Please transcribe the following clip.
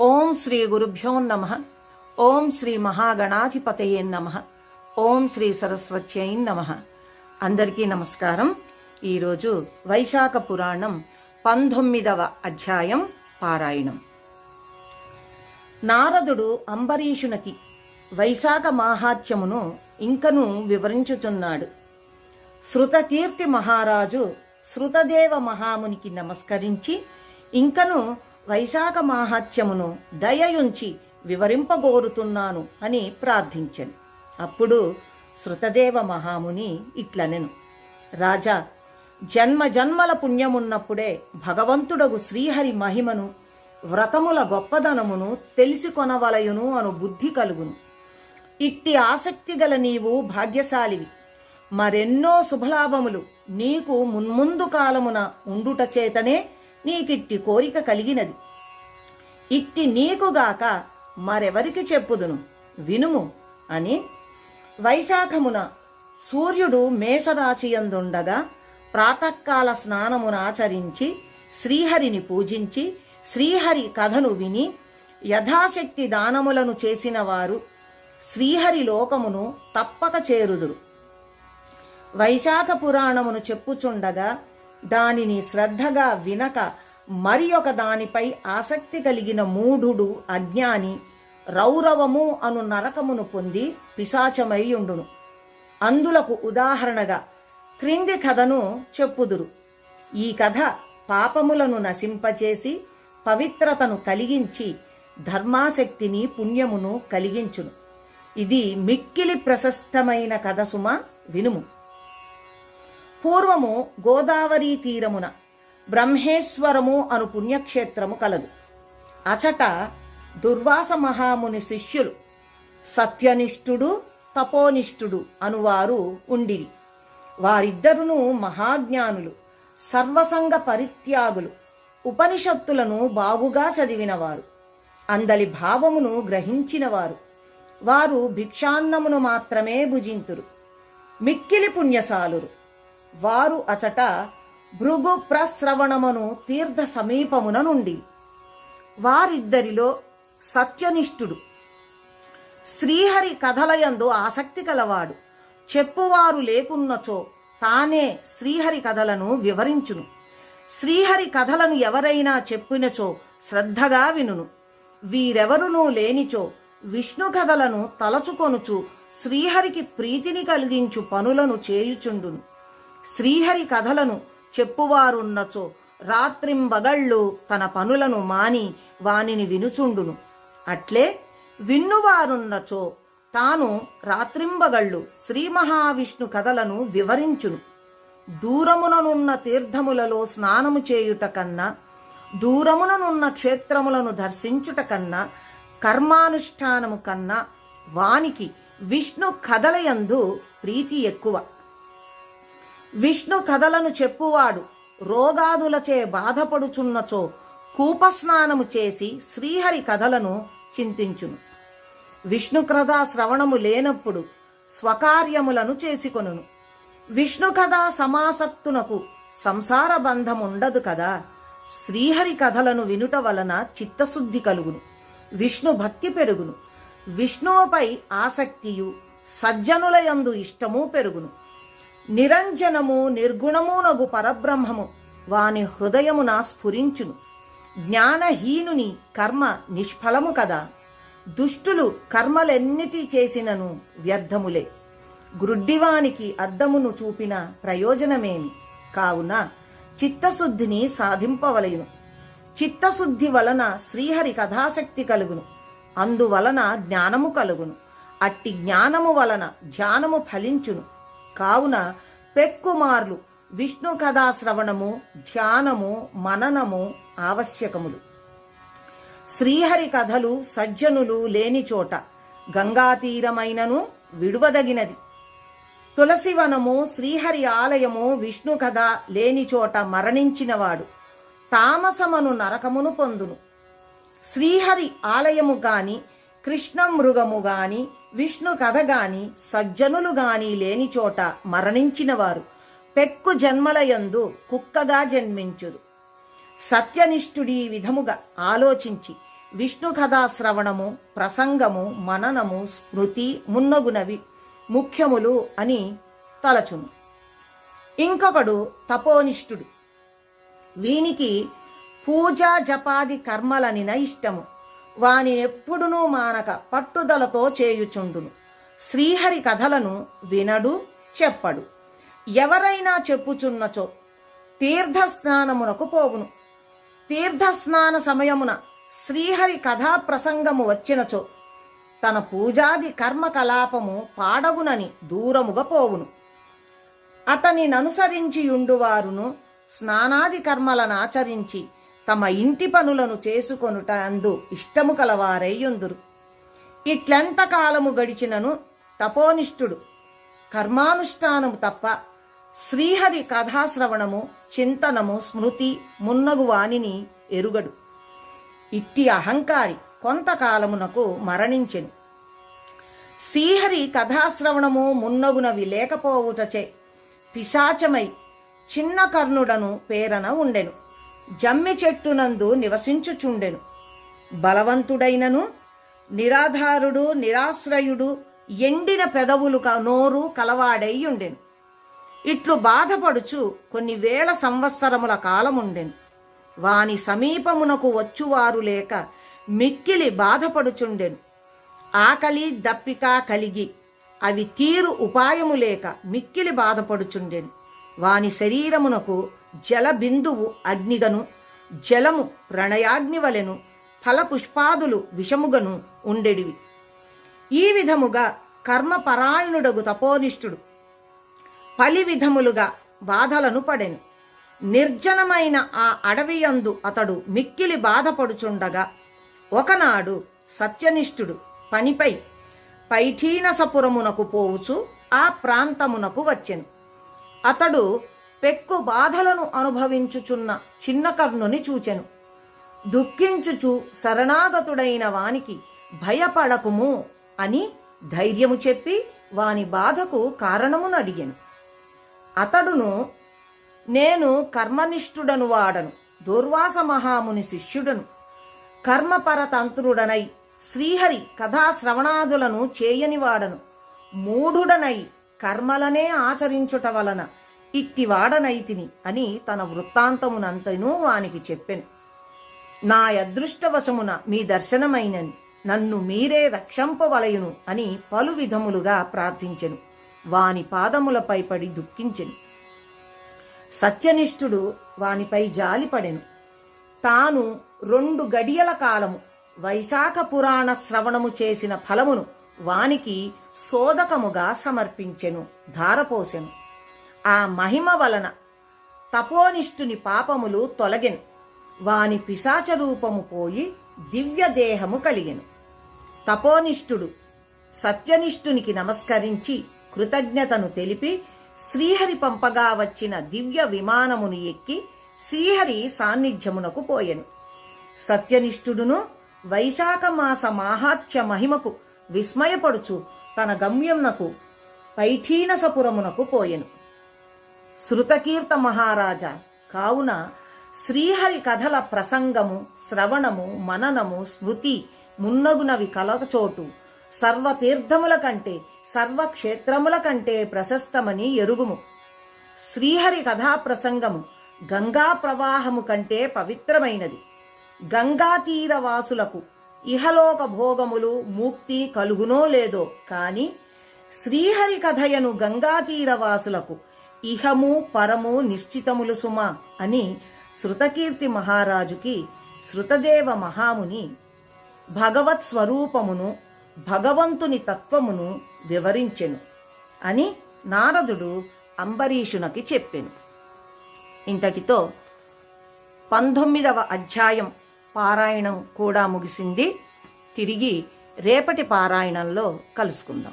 ఓం శ్రీ గురుభ్యో నమ. ఓం శ్రీ మహాగణాధిపతయే నమ. ఓం శ్రీ సరస్వత్యై నమ. అందరికీ నమస్కారం. ఈరోజు వైశాఖ పురాణం పంతొమ్మిదవ అధ్యాయం పారాయణం. నారదుడు అంబరీషునకి వైశాఖ మాహాత్యమును ఇంకను వివరించుచున్నాడు. శృతకీర్తి మహారాజు శృతదేవ మహామునికి నమస్కరించి ఇంకను వైశాఖ మాహాత్యమును దయయుంచి వివరింపగోరుతున్నాను అని ప్రార్థించెను. అప్పుడు శృతదేవ మహాముని ఇట్లనెను. రాజా జన్మ జన్మల పుణ్యమున్నప్పుడే భగవంతుడగు శ్రీహరి మహిమను వ్రతముల గొప్పదనమును తెలిసి కొనవలయును అను బుద్ధి కలుగును. ఇట్టి ఆసక్తి గల నీవు భాగ్యశాలివి. మరెన్నో శుభలాభములు నీకు మున్ముందు కాలమున ఉండుట చేతనే నీకిట్టి కోరిక కలిగినది. ఇట్టి నీకుగాక మరెవరికి చెప్పుదును? వినుము అని వైశాఖమున సూర్యుడు మేషరాశియందుండగా ప్రాతకాల స్నానమును ఆచరించి శ్రీహరిని పూజించి శ్రీహరి కథను విని యథాశక్తి దానములను చేసిన వారు శ్రీహరి లోకమును తప్పక చేరుదురు. వైశాఖ పురాణమును చెప్పుచుండగా దానిని శ్రద్ధగా వినక మరి ఒక దానిపై ఆసక్తి కలిగిన మూఢుడు అజ్ఞాని రౌరవము అను నరకమును పొంది పిశాచమయ్యుండును అందులకు ఉదాహరణగా క్రింది కథను చెప్పుదురు. ఈ కథ పాపములను నశింపచేసి పవిత్రతను కలిగించి ధర్మాశక్తిని పుణ్యమును కలిగించును. ఇది మిక్కిలి ప్రశస్తమైన కథ సుమ వినుము. పూర్వము గోదావరి తీరమున బ్రహ్మేశ్వరము అను పుణ్యక్షేత్రము కలదు. అచట దుర్వాస మహాముని శిష్యులు సత్యనిష్ఠుడు తపోనిష్ఠుడు అనువారు ఉండిరి. వారిద్దరును మహాజ్ఞానులు సర్వసంగ పరిత్యాగులు ఉపనిషత్తులను బాగుగా చదివినవారు. అందలి భావమును గ్రహించినవారు. వారు భిక్షాన్నమును మాత్రమే భుజింతురు. మిక్కిలి పుణ్యశాలురు. వారు అచట భృగు ప్రశ్రవణమును తీర్థ సమీపమున నుండి వారిద్దరిలో సత్యనిష్ఠుడు. శ్రీహరి కథలయందు ఆసక్తి కలవాడు. చెప్పువారు లేకున్నచో తానే శ్రీహరి కథలను వివరించును. శ్రీహరి కథలను ఎవరైనా చెప్పినచో శ్రద్ధగా వినును. వీరెవరునూ లేనిచో విష్ణు కథలను తలచుకొనుచు శ్రీహరికి ప్రీతిని కలిగించు పనులను చేయుచుండును. శ్రీహరి కథలను చెప్పువారున్నచో రాత్రింబగళ్ళు తన పనులను మాని వానిని వినుచుండును. అట్లే విన్నువారున్నచో తాను రాత్రింబగళ్ళు శ్రీ మహావిష్ణు కథలను వివరించును. దూరముననున్న తీర్థములలో స్నానము చేయుట కన్నా దూరముననున్న క్షేత్రములను దర్శించుట కన్నా కర్మానుష్ఠానము కన్నా వానికి విష్ణు కథలయందు ప్రీతి ఎక్కువ. విష్ణు కథలను చెప్పువాడు. రోగాదులచే బాధపడుచున్నచో కూపస్నానము చేసి శ్రీహరి కథలను చింతించును. విష్ణు కథా శ్రవణము లేనప్పుడు స్వకార్యములను చేసుకొనును. విష్ణు కథా సమాసక్తునకు సంసార బంధముండదు కదా. శ్రీహరి కథలను వినుట వలన చిత్తశుద్ధి కలుగును. విష్ణు భక్తి పెరుగును. విష్ణువుపై ఆసక్తియు సజ్జనులయందు ఇష్టము పెరుగును. నిరంజనము నిర్గుణమునగు పరబ్రహ్మము. వాని హృదయమున స్ఫురించును. జ్ఞానహీనుని కర్మ నిష్ఫలము కదా. దుష్టులు కర్మలెన్నిటి చేసినను వ్యర్థములే. గ్రుడ్డివానికి అద్దమును చూపిన ప్రయోజనమేమి? కావున చిత్తశుద్ధిని సాధింపవలయును చిత్తశుద్ధి వలన శ్రీహరి కథాశక్తి కలుగును. అందువలన జ్ఞానము కలుగును. అట్టి జ్ఞానము వలన ధ్యానము ఫలించును. కావున పెక్కుమార్లు విష్ణు కథాశ్రవణము ధ్యానము మననము ఆవశ్యకములు. శ్రీహరి కథలు సజ్జనులు లేని చోట గంగాతీరమైనను విడువదగినది. తులసివనము శ్రీహరి ఆలయము విష్ణు కథ లేని చోట మరణించినవాడు తామసమను నరకమును పొందును. శ్రీహరి ఆలయము గాని కృష్ణ మృగము గాని విష్ణు కథ గాని సజ్జనులు గాని లేని చోట మరణించినవారు. పెక్కు జన్మలయందు కుక్కగా జన్మించురు. సత్యనిష్ఠుడి విధముగా ఆలోచించి విష్ణు కథా శ్రవణము ప్రసంగము మననము స్మృతి మున్నగునవి ముఖ్యములు అని తలచును. ఇంకొకడు తపోనిష్ఠుడు. వీనికి పూజా జపాది కర్మలనిన ఇష్టము. వానినెప్పుడునూ మానక పట్టుదలతో చేయుచుండును. శ్రీహరి కథలను వినడు చెప్పడు. ఎవరైనా చెప్పుచున్నచో తీర్థస్నానమునకు పోవును. తీర్థస్నాన సమయమున శ్రీహరి కథా ప్రసంగము వచ్చినచో తన పూజాది కర్మకలాపము పాడవునని దూరముగా పోవును. అతని స్నానాది కర్మలను ఆచరించి తమ ఇంటి పనులను చేసుకొనుట అందు ఇష్టము కలవారయ్యుందురు ఇట్లెంతకాలము గడిచినను తపోనిష్ఠుడు కర్మానుష్ఠానము తప్ప శ్రీహరి కథాశ్రవణము చింతనము స్మృతి మున్నగు వాణిని ఎరుగడు. ఇట్టి అహంకారి కొంతకాలమునకు మరణించెను. శ్రీహరి కథాశ్రవణము మున్నగునవి లేకపోవుటచే పిశాచమై చిన్న కర్ణుడను పేరన ఉండెను. జమ్మి చెట్టునందు నివసించుచుండెను. బలవంతుడైనను నిరాధారుడు నిరాశ్రయుడు ఎండిన పెదవులు నోరు కలవాడై ఉండెను ఇట్లు బాధపడుచు కొన్ని వేల సంవత్సరముల కాలముండెను. వాని సమీపమునకు వచ్చువారు లేక మిక్కిలి బాధపడుచుండెను. ఆకలి దప్పిక కలిగి అవి తీరు ఉపాయము లేక మిక్కిలి బాధపడుచుండెను. వాని శరీరమునకు జలబిందువు అగ్నిగను జలము ప్రణయాగ్ని వలెను ఫలపుష్పాదులు విషముగను ఉండెడివి. ఈ విధముగా కర్మపరాయణుడగు తపోనిష్ఠుడు. పలి విధములుగా బాధలను పడెను. నిర్జనమైన ఆ అడవియందు అతడు మిక్కిలి బాధపడుచుండగా ఒకనాడు సత్యనిష్ఠుడు పనిపై పైఠీనసపురమునకు పోవుచు ఆ ప్రాంతమునకు వచ్చెను. అతడు పెక్కు బాధలను అనుభవించుచున్న చిన్న కర్ణుని చూచెను. దుఃఖించుచు శరణాగతుడైన వానికి భయపడకుము అని ధైర్యము చెప్పి వాని బాధకు కారణమును అడిగాను. అతడును నేను కర్మనిష్ఠుడను వాడను దుర్వాస మహాముని శిష్యుడను. కర్మపరతంత్రుడనై శ్రీహరి కథాశ్రవణాదులను చేయనివాడను. మూఢుడనై కర్మలనే ఆచరించుట వలన ఇట్టివాడనైతిని అని తన వృత్తాంతమునంతను వానికి చెప్పెను. నా అదృష్టవశమున మీ దర్శనమైనని నన్ను మీరే రక్షంపవలయును అని పలు విధములుగా ప్రార్థించెను. వాని పాదములపై పడి దుఃఖించెను. సత్యనిష్ఠుడు వానిపై జాలిపడెను. తాను రెండు గడియల కాలము వైశాఖ పురాణ శ్రవణము చేసిన ఫలమును వానికి సోదకముగా సమర్పించెను ధారపోసెను. ఆ మహిమ వలన తపోనిష్ఠుని పాపములు తొలగెను. వాని పిశాచ రూపము పోయి దివ్య దేహము కలిగెను. తపోనిష్ఠుడు సత్యనిష్ఠునికి నమస్కరించి కృతజ్ఞతను తెలిపి శ్రీహరి పంపగా వచ్చిన దివ్య విమానమును ఎక్కి శ్రీహరి సాన్నిధ్యమునకు పోయెను. సత్యనిష్ఠుడును వైశాఖ మాస మాహాత్య మహిమకు విస్మయపడుచు తన గమ్యమునకు పైఠీనసపురమునకు పోయెను. శృతకీర్త మహారాజా కావున శ్రీహరి కథల ప్రసంగము శ్రవణము మననము స్మృతి మున్నగునవి కలచోటు. సర్వతీర్థముల కంటే సర్వక్షేత్రముల కంటే ప్రశస్తమని ఎరుగుము. శ్రీహరి కథా ప్రసంగము గంగా ప్రవాహము కంటే పవిత్రమైనది. గంగా తీరవాసులకు ఇహలోక భోగములు ముక్తి కలుగునో లేదో కాని శ్రీహరి కథయను గంగా తీరవాసులకు ఇహము పరము నిశ్చితములు సుమ అని శృతకీర్తి మహారాజుకి శృతదేవ మహాముని భగవత్ స్వరూపమును భగవంతుని తత్వమును వివరించెను అని నారదుడు అంబరీషునకి చెప్పెను. ఇంతటితో పంతొమ్మిదవ అధ్యాయం పారాయణం కూడా ముగిసింది. తిరిగి రేపటి పారాయణంలో కలుసుకుందాం.